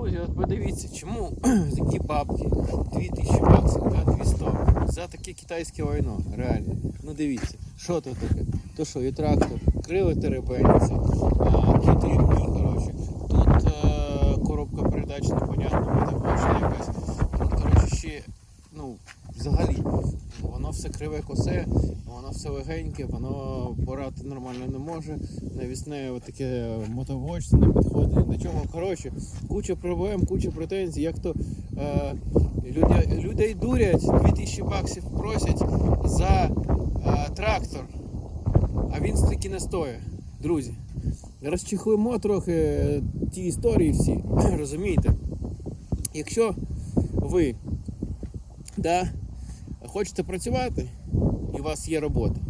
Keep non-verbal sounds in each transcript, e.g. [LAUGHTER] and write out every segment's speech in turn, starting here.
Друзі, от подивіться, чому [CLEARS THROAT] за які бабки 2000 баксів, да, 200 за таке китайське войно, реально. Ну дивіться, що тут таке? То що, і трактор, крили теребеняться, а, рівні, коротше. Тут а, коробка передач непонятна, буде бачити якась. Тут, коротше, ще, ну, все криве косе, воно все легеньке, воно порати нормально не може. Навісне таке мотовочце не підходить до чого. Коротше, куча проблем, куча претензій. Як то е, люди, людей дурять, 2000 баксів просять за е, трактор, а він стільки не стоїть. Друзі, розчехлимо трохи ті історії всі, [CLEARS THROAT] розумієте? Якщо ви да, хочете працювати і у вас є робота,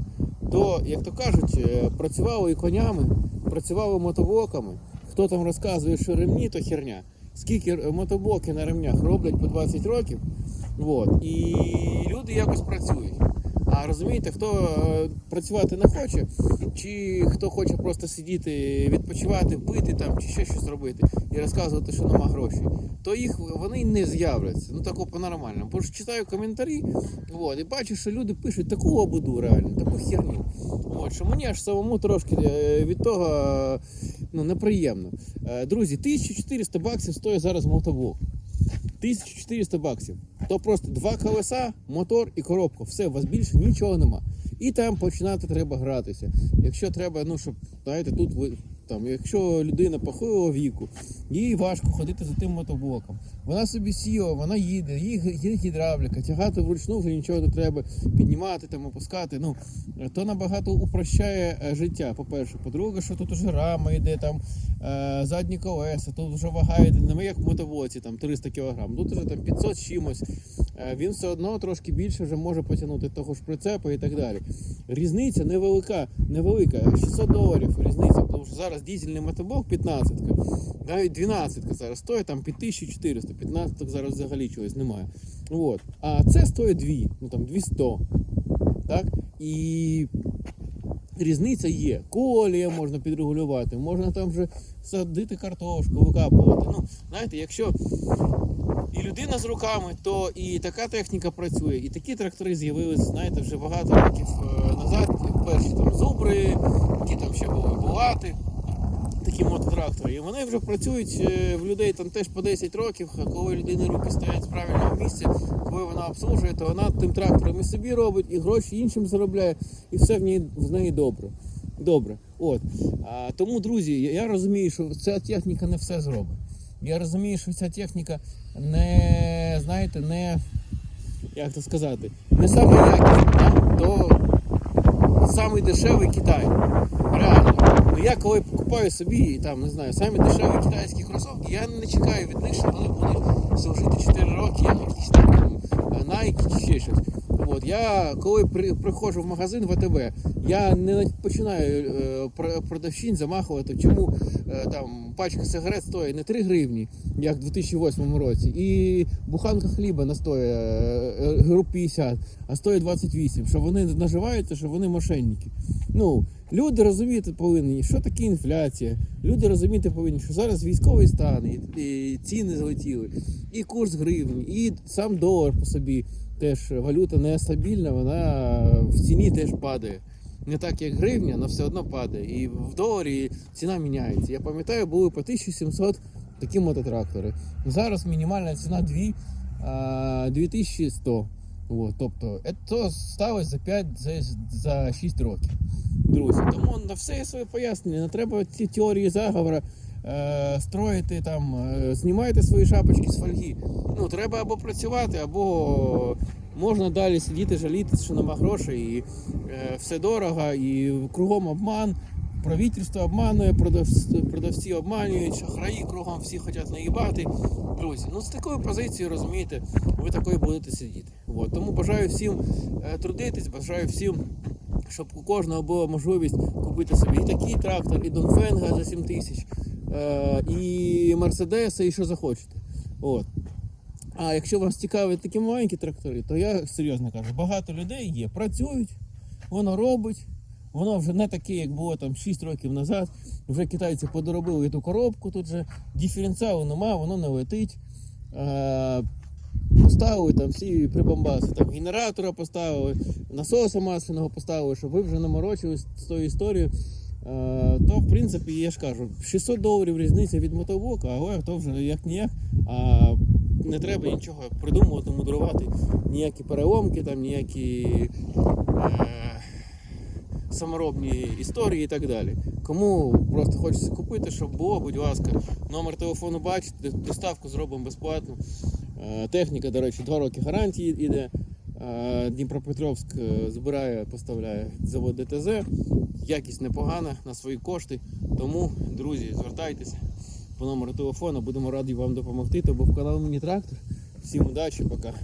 то, як то кажуть, е, працювали і конями, працювали мотовоками. Хто там розказує, що ремні, то херня. Скільки мотоблоки на ремнях роблять по 20 років, от, і люди якось працюють. А розумієте, хто е, працювати не хоче, чи хто хоче просто сидіти, відпочивати, пити там, чи ще щось робити і розказувати, що нема грошей, то їх вони не з'являться. Ну тако по-нормальному. Бо читаю коментарі, от, і бачу, що люди пишуть таку обуду реально, таку херню. От, що мені аж самому трошки е, від того ну, неприємно. Е, Друзі, 1400 баксів стоїть зараз мотоблок. 1400 баксів. То просто два колеса, мотор і коробка. Все, у вас більше нічого нема. І там починати треба гратися. Якщо треба, ну щоб знаєте, тут ви там, якщо людина похилого віку, їй важко ходити за тим мотоблоком. Вона собі сіла, вона їде, їй гідравліка, тягати вручну вже нічого не треба, піднімати там, опускати. Ну то набагато упрощає е, життя. По-перше, по-друге, що тут уже рама йде, там е, задні колеса, тут вже вага йде, не як в мотоблоці, там 300 кг, тут вже там 500 з чимось. Е, він все одно трошки більше вже може потягнути того ж прицепа і так далі. Різниця невелика, невелика, 600 доларів різниця, тому що зараз дізельний мотоблок 15, навіть 12 зараз стоїть там під 1400, 15 зараз взагалі чогось немає. От. А це стоїть 2, ну там 200. Так? І різниця є. Колія можна підрегулювати, можна там вже садити картошку, викапувати. Ну, знаєте, якщо і людина з руками, то і така техніка працює, і такі трактори з'явилися, знаєте, вже багато років е, назад. Перші там зубри, які там ще були булати, такі мототрактори. І вони вже працюють е, в людей там теж по 10 років, коли людини руки стоять з правильного місця, коли вона обслужує, то вона тим трактором і собі робить, і гроші іншим заробляє, і все в ній в неї добре. Добре. От. А, тому, друзі, я розумію, що ця техніка не все зробить. Я розумію, що ця техніка не, знаєте, не, як це сказати, не саме якісна, то самий дешевий Китай. Реально. Ну я коли покупаю собі там, не знаю, самі дешеві китайські кросовки, я не чекаю від них, що вони будуть служити 4 роки, як якісь там Nike чи ще щось. От, я коли при, приходжу в магазин в АТБ, я не починаю е, про- продавчинь замахувати, чому е, там пачка сигарет стоїть не 3 гривні, як в 2008 році, і буханка хліба не стоїть е, е, груп 50, а стоїть 28, що вони наживаються, що вони мошенники. Ну, люди розуміти повинні, що таке інфляція. Люди розуміти повинні, що зараз військовий стан, і, і ціни злетіли, і курс гривні, і сам долар по собі теж валюта нестабільна, вона в ціні теж падає. Не так, як гривня, але все одно падає. І в доларі ціна міняється. Я пам'ятаю, були по 1700 такі мототрактори. Зараз мінімальна ціна 2, 2100. От, тобто, це сталося за 5 за, за 6 років. Друзі, тому на все є своє пояснення. Не треба ці теорії заговора е, строїти там, е, знімайте свої шапочки з фольги. Ну, треба або працювати, або можна далі сидіти, жаліти, що нема грошей, і е, все дорого, і кругом обман. Правительство обманує, продавці, продавці обманюють, шахраї кругом всі хочуть наїбати. Друзі, ну з такою позицією, розумієте, ви такою будете сидіти. От. Тому бажаю всім е, трудитись, бажаю всім, щоб у кожного була можливість купити собі і такий трактор, і Донфенга за 7 тисяч, е, і Мерседеса, і що захочете. От. А якщо вас цікавлять такі маленькі трактори, то я серйозно кажу, багато людей є, працюють, воно робить, воно вже не таке, як було там 6 років назад. Вже китайці подоробили ту коробку, тут же диференціалу нема, воно не летить. Поставили там всі прибамбаси, там генератора поставили, насоса масляного поставили, щоб ви вже не морочились з тою історією. То, в принципі, я ж кажу, 600 доларів різниця від мотоблока, але то вже як ніяк. Не треба нічого придумувати, мудрувати, ніякі переломки, там, ніякі е, саморобні історії і так далі. Кому просто хочеться купити, щоб було, будь ласка, номер телефону бачите, доставку зробимо безплатно. Е, Техніка, до речі, 2 роки гарантії йде. Е, Дніпропетровськ е, збирає, поставляє завод ДТЗ. Якість непогана на свої кошти. Тому, друзі, звертайтеся по номеру телефону, будемо раді вам допомогти. То був канал Міні Трактор. Всім удачі, пока.